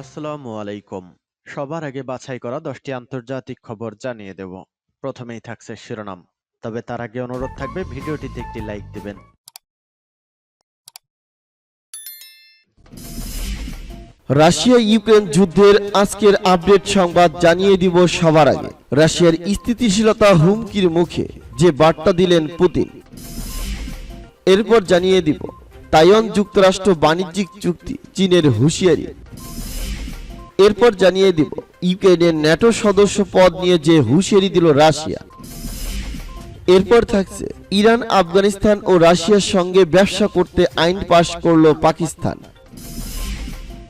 আসসালামু আলাইকুম। সবার আগে বাছাই করা দশটি আন্তর্জাতিক খবর জানিয়ে দেব। প্রথমেই থাকছে শিরোনাম। তবে তার আগে অনুরোধ থাকবে, ভিডিওটিতে একটি লাইক দিবেন। রাশিয়া ইউক্রেন যুদ্ধের আজকের আপডেট সংবাদ জানিয়ে দিব সবার আগে। রাশিয়ার স্থিতিশীলতা হুমকির মুখে যে বার্তা দিলেন পুতিন, এরপর জানিয়ে দিব, তাইওয়ান যুক্তরাষ্ট্র বাণিজ্যিক চুক্তি, চীনের হুঁশিয়ারি। এরপর জানিয়ে দিব ইউক্রেনের ন্যাটো সদস্য পদ নিয়ে যে হুঁশিয়ারি দিল রাশিয়া। এরপর থাকছে, ইরান, আফগানিস্তান ও রাশিয়ার সঙ্গে ব্যবসা করতে আইন পাশ করল পাকিস্তান।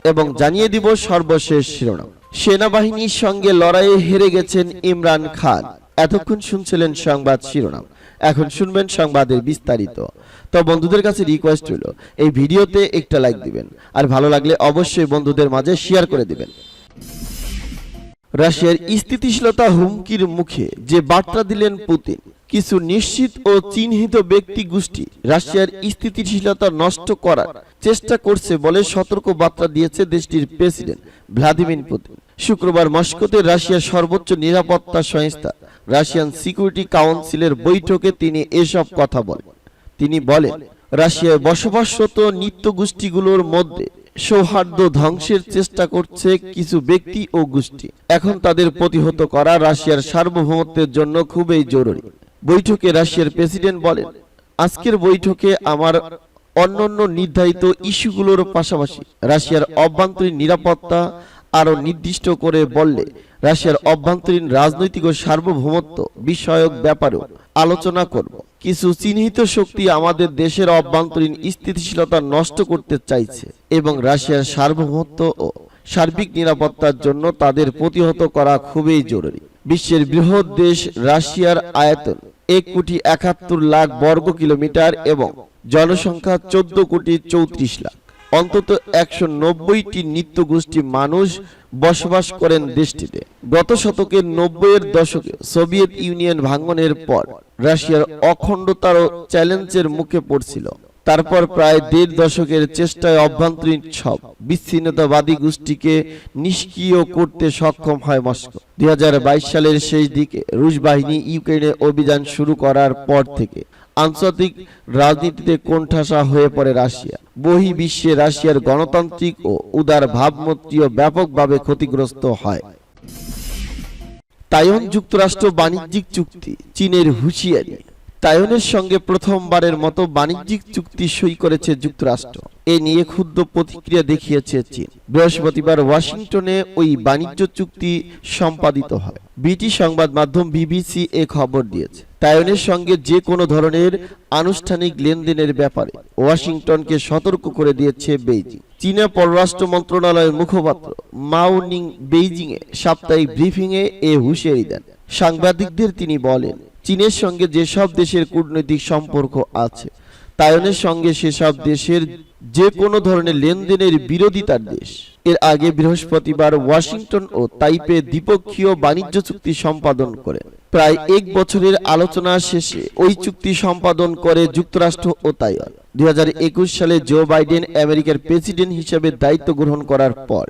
এবং জানিয়ে দিব সর্বশেষ শিরোনাম। সেনাবাহিনীর সঙ্গে লড়াইয়ে হেরে গেছেন ইমরান খান। এতক্ষণ শুনছিলেন সংবাদ শিরোনাম। এখন শুনবেন সংবাদের বিস্তারিত। তো বন্ধুদের কাছে রিকোয়েস্ট হলো এই ভিডিওতে একটা লাইক দিবেন, আর ভালো লাগলে অবশ্যই বন্ধুদের মাঝে শেয়ার করে দিবেন। রাশিয়ার স্থিতিশীলতা হুমকির মুখে যে বার্তা দিলেন পুতিন, কিছু নিশ্চিত ও চিহ্নিত ব্যক্তি গোষ্ঠী রাশিয়ার স্থিতিশীলতা নষ্ট করার চেষ্টা করছে বলে সতর্ক বার্তা দিয়েছে দেশটির প্রেসিডেন্ট ভ্লাদিমির পুতিন। শুক্রবার মস্কোতে রাশিয়ার সর্বোচ্চ নিরাপত্তা সংস্থা রাশিয়ান সিকিউরিটি কাউন্সিলের বৈঠকে তিনি এসব কথা বলেন। তিনি বলেন, রাশিয়ায় বসবাসরত নিত্য গোষ্ঠীগুলোর মধ্যে সৌহার্দ্য ধ্বংসের চেষ্টা করছে কিছু ব্যক্তি ও গোষ্ঠী। এখন তাদের প্রতিহত করা রাশিয়ার সার্বভৌমত্বের জন্য খুবই জরুরি। বৈঠকে রাশিয়ার প্রেসিডেন্ট বলেন, আজকের বৈঠকে আমার অন্যান্য নির্ধারিত ইস্যুগুলোর পাশাপাশি রাশিয়ার অভ্যন্তরীণ নিরাপত্তা আরও নির্দিষ্ট করে বললে, রাশিয়ার অভ্যন্তরীণ রাজনৈতিক ও সার্বভৌমত্ব বিষয়ক ব্যাপারেও আলোচনা করব। কিছু চিহ্নিত শক্তি আমাদের দেশের অভ্যন্তরীণ স্থিতিশীলতা নষ্ট করতে চাইছে এবং রাশিয়ার সার্বভৌমত্ব ও সার্বিক নিরাপত্তার জন্য তাদের প্রতিহত করা খুবই জরুরি। বিশ্বের বৃহৎ দেশ রাশিয়ার আয়তন এক কোটি একাত্তর লাখ বর্গ কিলোমিটার এবং জনসংখ্যা চোদ্দ কোটি চৌত্রিশ লাখ। অন্তত একশো নব্বইটি নিত্য গোষ্ঠী মানুষ বসবাস করেন দেশটিতে। গত শতকের নব্বইয়ের দশকে সোভিয়েত ইউনিয়ন ভাঙনের পর রাশিয়ার অখণ্ডতার চ্যালেঞ্জের মুখে পড়ছিল। তারপর প্রায় দেড় দশকের চেষ্টায় অভ্যন্তরীণ সব বিচ্ছিন্নতাবাদী গোষ্ঠীকে নিষ্ক্রিয় করতে সক্ষম হয় মস্কো। দুই হাজার বাইশ সালের শেষ দিকে রুশ বাহিনী ইউক্রেনে অভিযান শুরু করার পর থেকে আন্তর্জাতিক রাজনীতিতে কোণঠাসা হয়ে পড়ে রাশিয়া। বহি বিশ্বে রাশিয়ার গণতান্ত্রিক ও উদার ভাবমূর্তিও ব্যাপকভাবে ক্ষতিগ্রস্ত হয়। তাইওয়ান যুক্তরাষ্ট্র বাণিজ্যিক চুক্তি, চীনের হুঁশিয়ারি। তাইওয়ানের সঙ্গে প্রথমবারের মতো বাণিজ্যিক চুক্তি সই করেছে যুক্তরাষ্ট্র। এ নিয়ে ক্ষুদ্র প্রতিক্রিয়া দেখিয়েছে চীন। বৃহস্পতিবার ওয়াশিংটনে ওই বাণিজ্য চুক্তি সম্পাদিত হয়। ব্রিটিশ সংবাদ মাধ্যম বিবিসি এ খবর দিয়েছে। তাইওয়ানের সঙ্গে যে কোনো ধরনের আনুষ্ঠানিক লেনদেনের ব্যাপারে ওয়াশিংটনকে সতর্ক করে দিয়েছে বেইজিং। চীনা পররাষ্ট্র মন্ত্রণালয়ের মুখপাত্র মাও নিং বেইজিংয়ে সাপ্তাহিক ব্রিফিংয়ে এ হুঁশিয়ারি দেন। সাংবাদিকদের তিনি বলেন, চীনের সঙ্গে যেসব দেশের কূটনৈতিক সম্পর্ক আছে তাইওয়ানের সঙ্গে সেসব দেশের যে কোনো ধরনের লেনদেনের বিরোধিতার দেশ। এর আগে বৃহস্পতিবার ওয়াশিংটন ও তাইপে দ্বিপক্ষীয় বাণিজ্য চুক্তি সম্পাদন করে। প্রায় এক বছরের আলোচনা শেষে ওই চুক্তি সম্পাদন করে যুক্তরাষ্ট্র ও তাইওয়ান। দুই হাজার একুশ সালে জো বাইডেন আমেরিকার প্রেসিডেন্ট হিসেবে দায়িত্ব গ্রহণ করার পর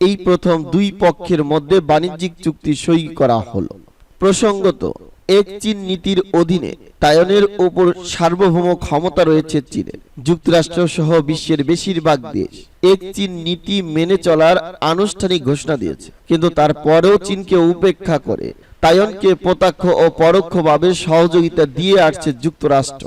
এই প্রথম দুই পক্ষের মধ্যে বাণিজ্যিক চুক্তি সই করা হলো। প্রসঙ্গত এক চীন নীতির অধীনে তাইওয়ানের ওপর সার্বভৌম ক্ষমতা রয়েছে চীনের। যুক্তরাষ্ট্র সহ বিশ্বের বেশিরভাগ দেশ এক চীন নীতি মেনে চলার আনুষ্ঠানিক ঘোষণা দিয়েছে। কিন্তু তারপরেও চীনকে উপেক্ষা করে তাইওয়ানকে প্রত্যক্ষ ও পরোক্ষভাবে সহযোগিতা দিয়ে আসছে যুক্তরাষ্ট্র।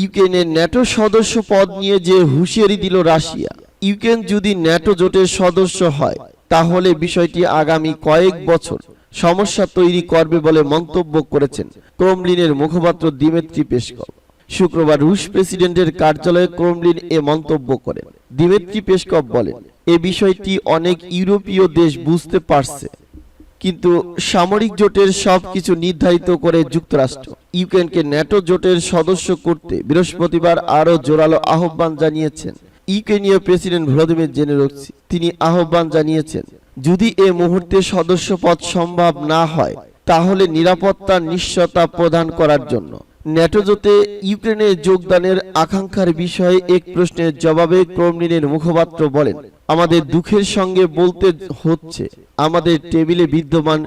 ইউক্রেনের ন্যাটো সদস্য পদ নিয়ে যে হুঁশিয়ারি দিল রাশিয়া, ইউক্রেন যদি ন্যাটো জোটের সদস্য হয়, তাহলে বিষয়টি আগামী কয়েক বছর সমস্যা তৈরি করবে বলে মন্তব্য করেছেন ক্রমলিনের মুখপাত্র দিমেত্রি পেসকভ শুক্রবার রুশ প্রেসিডেন্টের কার্যালয়ে ক্রমলিন এ মন্তব্য করেন। দিমেত্রি পেসকভ বলেন, এ বিষয়টি অনেক ইউরোপীয় দেশ বুঝতে পারছে, কিন্তু সামরিক জোটের সবকিছু নির্ধারিত করে যুক্তরাষ্ট্র, ইউক্রেনকে ন্যাটো জোটের সদস্য করতে বৃহস্পতিবার আরও জোরালো আহ্বান জানিয়েছেন ইউক্রেনীয় প্রেসিডেন্ট ভ্লাদিমির জেনেরক্সি তিনি আহ্বান জানিয়েছেন যদি এ মুহূর্তে সদস্যপদ সম্ভব না হয়, তাহলে নিরাপত্তার নিশ্চয়তা প্রদান করার জন্য। ন্যাটোজোতে ইউক্রেনে যোগদানের আকাঙ্ক্ষার বিষয়ে এক প্রশ্নের জবাবে ক্রমলিনের মুখপাত্র বলেন, আমাদের দুঃখের সঙ্গে বলতে হচ্ছে, আমাদের টেবিলে বিদ্যমান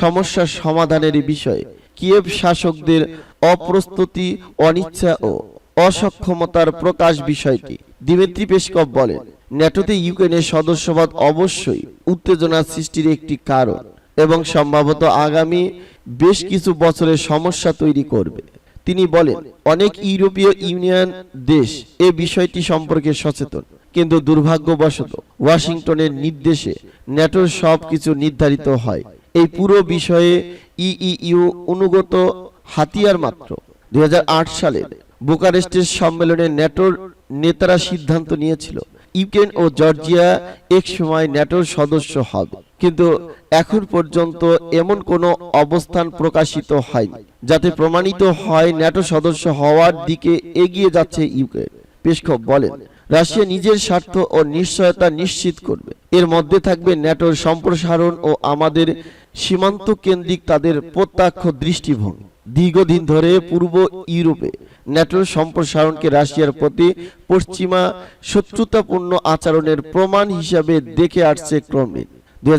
সমস্যা সমাধানের বিষয়ে। কিয়েভ শাসকদের অপ্রস্তুতি, অনিচ্ছা ও অসক্ষমতার প্রকাশ বিষয়টি। দিমিত্রি পেসকভ বলেন ন্যাটোতে ইউক্রেনের সদস্যপদ অবশ্যই উত্তেজনা সৃষ্টির একটি কারণ এবং সম্ভবত আগামী বেশ কিছু বছরের সমস্যা তৈরি করবে। তিনি বলেন, অনেক ইউরোপীয় ইউনিয়ন দেশ এ বিষয়টি সম্পর্কে সচেতন, কিন্তু দুর্ভাগ্যবশত ওয়াশিংটনের নির্দেশে ন্যাটোর সব কিছু নির্ধারিত হয়। এই পুরো বিষয়ে ইইউ অনুগত হাতিয়ার মাত্র। দুই হাজার আট সালে বুকারেস্টের সম্মেলনে ন্যাটোর নেতারা সিদ্ধান্ত নিয়েছিল ইউক্রেন ও জর্জিয়া এক সময় ন্যাটোর সদস্য হবে। কিন্তু এখন পর্যন্ত এমন কোনো অবস্থান প্রকাশিত হয়নি, যাতে প্রমাণিত হয় ন্যাটো সদস্য হওয়ার দিকে এগিয়ে যাচ্ছে ইউক্রেন পেশকভ বলেন, রাশিয়া নিজের স্বার্থ ও নিশ্চয়তা নিশ্চিত করবে। এর মধ্যে থাকবে ন্যাটোর সম্প্রসারণ ও আমাদের সীমান্ত কেন্দ্রিক তাদের প্রত্যক্ষ দৃষ্টিভঙ্গি। দীর্ঘদিন ধরে পূর্ব ইউরোপে ন্যাটোর সম্প্রসারণকে রাশিয়ার প্রতি পশ্চিমা শত্রুতাপূর্ণ আচরণের প্রমাণ হিসাবে দেখে আসছে ক্রমলিন দুই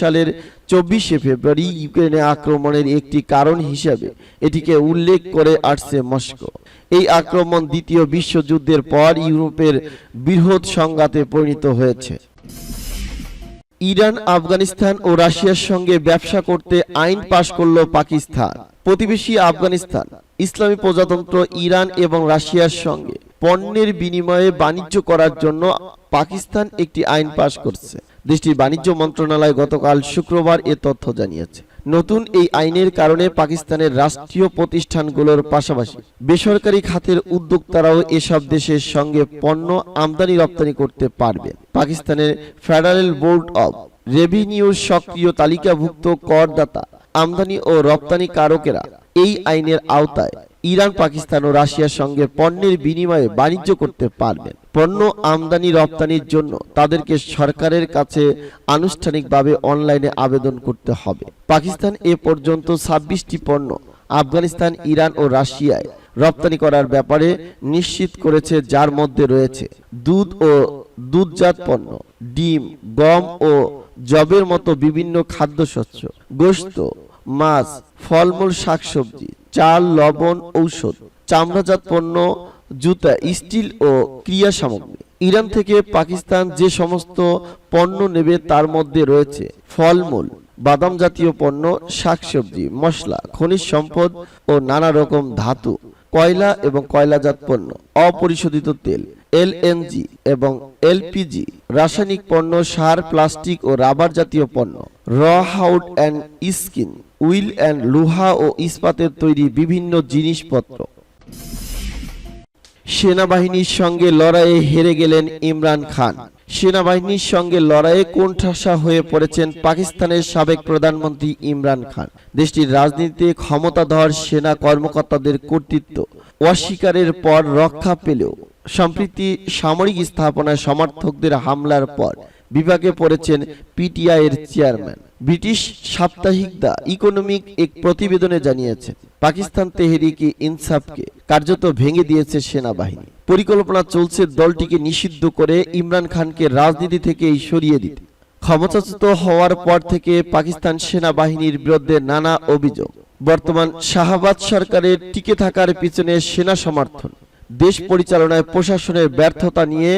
সালের চব্বিশে ফেব্রুয়ারি ইউক্রেনে আক্রমণের একটি কারণ হিসাবে এটিকে উল্লেখ করে আসছে মস্কো। এই আক্রমণ দ্বিতীয় বিশ্বযুদ্ধের পর ইউরোপের বৃহৎ সংঘাতে পরিণত হয়েছে। ইরান, আফগানিস্তান ও রাশিয়ার সঙ্গে ব্যবসা করতে আইন পাশ করল পাকিস্তান। প্রতিবেশী আফগানিস্তান, ইসলামী প্রজাতন্ত্র ইরান এবং রাশিয়ার সঙ্গে পণ্যের বিনিময়ে বাণিজ্য করার জন্য পাকিস্তান একটি আইন পাশ করছে। দেশটির বাণিজ্য মন্ত্রণালয় গতকাল শুক্রবার এ তথ্য জানিয়েছে। নতুন এই আইনের কারণে পাকিস্তানের রাষ্ট্রীয় প্রতিষ্ঠানগুলোর পাশাপাশি বেসরকারি খাতের উদ্যোক্তারাও এসব দেশের সঙ্গে পণ্য আমদানি রপ্তানি করতে পারবে। পাকিস্তানের ফেডারেল বোর্ড অব রেভিনিউ সক্রিয় তালিকাভুক্ত করদাতা, আমদানি ও রপ্তানি কারকেরা এই আইনের আওতায় ইরান, পাকিস্তান ও রাশিয়ার সঙ্গে পণ্যের বিনিময়ে বাণিজ্য করতে পারবেন। পণ্য আমদানি, রপ্তানির জন্য তাদেরকে সরকারের কাছে আনুষ্ঠানিকভাবে অনলাইনে আবেদন করতে হবে। পাকিস্তান এ পর্যন্ত ছাব্বিশটি পণ্য আফগানিস্তান, ইরান ও রাশিয়ায় রপ্তানি করার ব্যাপারে নিশ্চিত করেছে, যার মধ্যে রয়েছে দুধ ও দুধজাত পণ্য, ডিম, গম ও জবের মতো বিভিন্ন খাদ্যশস্য গোস্ত মাছ, ফলমূল, শাকসবজি চাল, লবণ, ঔষধ, চামড়াজাত পণ্য, জুতা, স্টিল ও ক্রিয়া সামগ্রী। ইরান থেকে পাকিস্তান যে সমস্ত পণ্য নেবে তার মধ্যে রয়েছে ফলমূল, বাদাম জাতীয় পণ্য, শাকসবজি, মশলা, খনিজ সম্পদ ও নানা রকম ধাতু, কয়লা এবং কয়লাজাত পণ্য, অপরিশোধিত তেল এলএনজি এবং এলপিজি রাসায়নিক পণ্য, সার, প্লাস্টিক ও রাবার জাতীয় পণ্য। Raw, hide and skin, wool and লোহা ও ইস্পাতের তৈরি বিভিন্ন জিনিসপত্র। সেনাবাহিনীর সঙ্গে লড়াইয়ে হেরে গেলেন ইমরান খান। সেনাবাহিনীর সঙ্গে লড়াইয়ে কোণঠাসা হয়ে পড়েছেন পাকিস্তানের সাবেক প্রধানমন্ত্রী ইমরান খান। দেশটির রাজনীতিতে ক্ষমতাধর সেনা কর্মকর্তাদের কর্তৃত্ব। অস্বীকারের পর রক্ষা পেলেও সম্প্রীতি সামরিক স্থাপনায় সমর্থকদের হামলার পর বিভাগে পড়েছেন পিটিআই এর চেয়ারম্যান। ব্রিটিশ সাপ্তাহিক দা ইকোনমিক এক প্রতিবেদনে জানিয়েছে, পাকিস্তান তেহরিকি ইনসাফকে কার্যত ভেঙে দিয়েছে সেনাবাহিনী। পরিকল্পনা চলছে দলটিকে নিষিদ্ধ করে ইমরান খানকে রাজনীতি থেকে সরিয়ে দিতে। ক্ষমতাচ্যুত হওয়ার পর থেকে পাকিস্তান সেনাবাহিনীর বিরুদ্ধে নানা অভিযোগ। বর্তমান শাহবাজ সরকারের টিকে থাকার পিছনে সেনা সমর্থন। দেশ পরিচালনায় প্রশাসনের ব্যর্থতা নিয়ে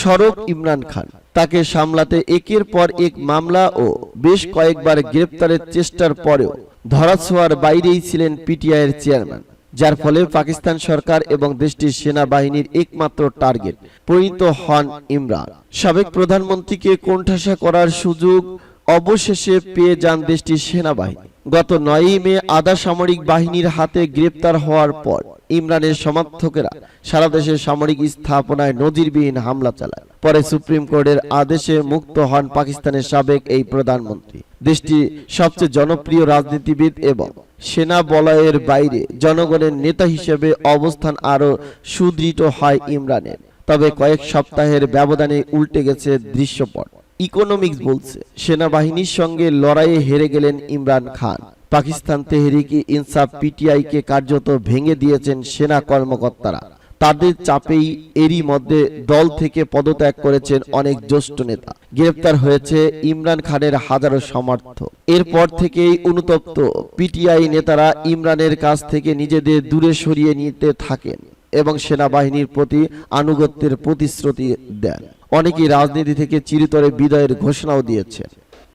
সরব ইমরান খান। তাকে সামলাতে একের পর এক মামলা ও বেশ কয়েকবার গ্রেপ্তারের চেষ্টার পরেও ধরাছোঁয়ার বাইরেই ছিলেন পিটিআই এর চেয়ারম্যান, যার ফলে পাকিস্তান সরকার এবং দেশটির সেনাবাহিনীর একমাত্র টার্গেট, পরিণত হন ইমরান। সাবেক প্রধানমন্ত্রীকে কোণঠাসা করার সুযোগ অবশেষে পেয়ে যান দেশটির সেনাবাহিনী। গত নয়ই মে আধা সামরিক বাহিনীর হাতে গ্রেপ্তার হওয়ার পর ইমরানের সমর্থকেরা সারা দেশের সামরিক স্থাপনায় নজিরবিহীন হামলা চালায়। পরে সুপ্রিম কোর্টের আদেশে মুক্ত হন পাকিস্তানের সাবেক এই প্রধানমন্ত্রী। দেশটির সবচেয়ে জনপ্রিয় রাজনীতিবিদ এবং সেনা বলয়ের বাইরে জনগণের নেতা হিসেবে অবস্থান আরও সুদৃঢ় হয় ইমরানের। তবে কয়েক সপ্তাহের ব্যবধানে উল্টে গেছে দৃশ্যপট। ইকোনমিক্স বলছে সেনাবাহিনীর সঙ্গে লড়াইয়ে হেরে গেলেন ইমরান খান। পাকিস্তান তেহরিক ইনসাফ পিটিআইকে কার্যত ভেঙে দিয়েছেন সেনা কর্মকর্তারা। তাদের চাপেই এরই মধ্যে দল থেকে পদত্যাগ করেছেন অনেক জ্যেষ্ঠ নেতা। গ্রেপ্তার হয়েছে ইমরান খানের হাজারো সমর্থক। এরপর থেকেই অনুতপ্ত পিটিআই নেতারা ইমরানের কাছ থেকে নিজেদের দূরে সরিয়ে নিতে থাকেন এবং সেনাবাহিনীর প্রতি আনুগত্যের প্রতিশ্রুতি দেন। অনেকেই রাজনীতি থেকে চিরতরে বিদায়ের ঘোষণাও দিয়েছে।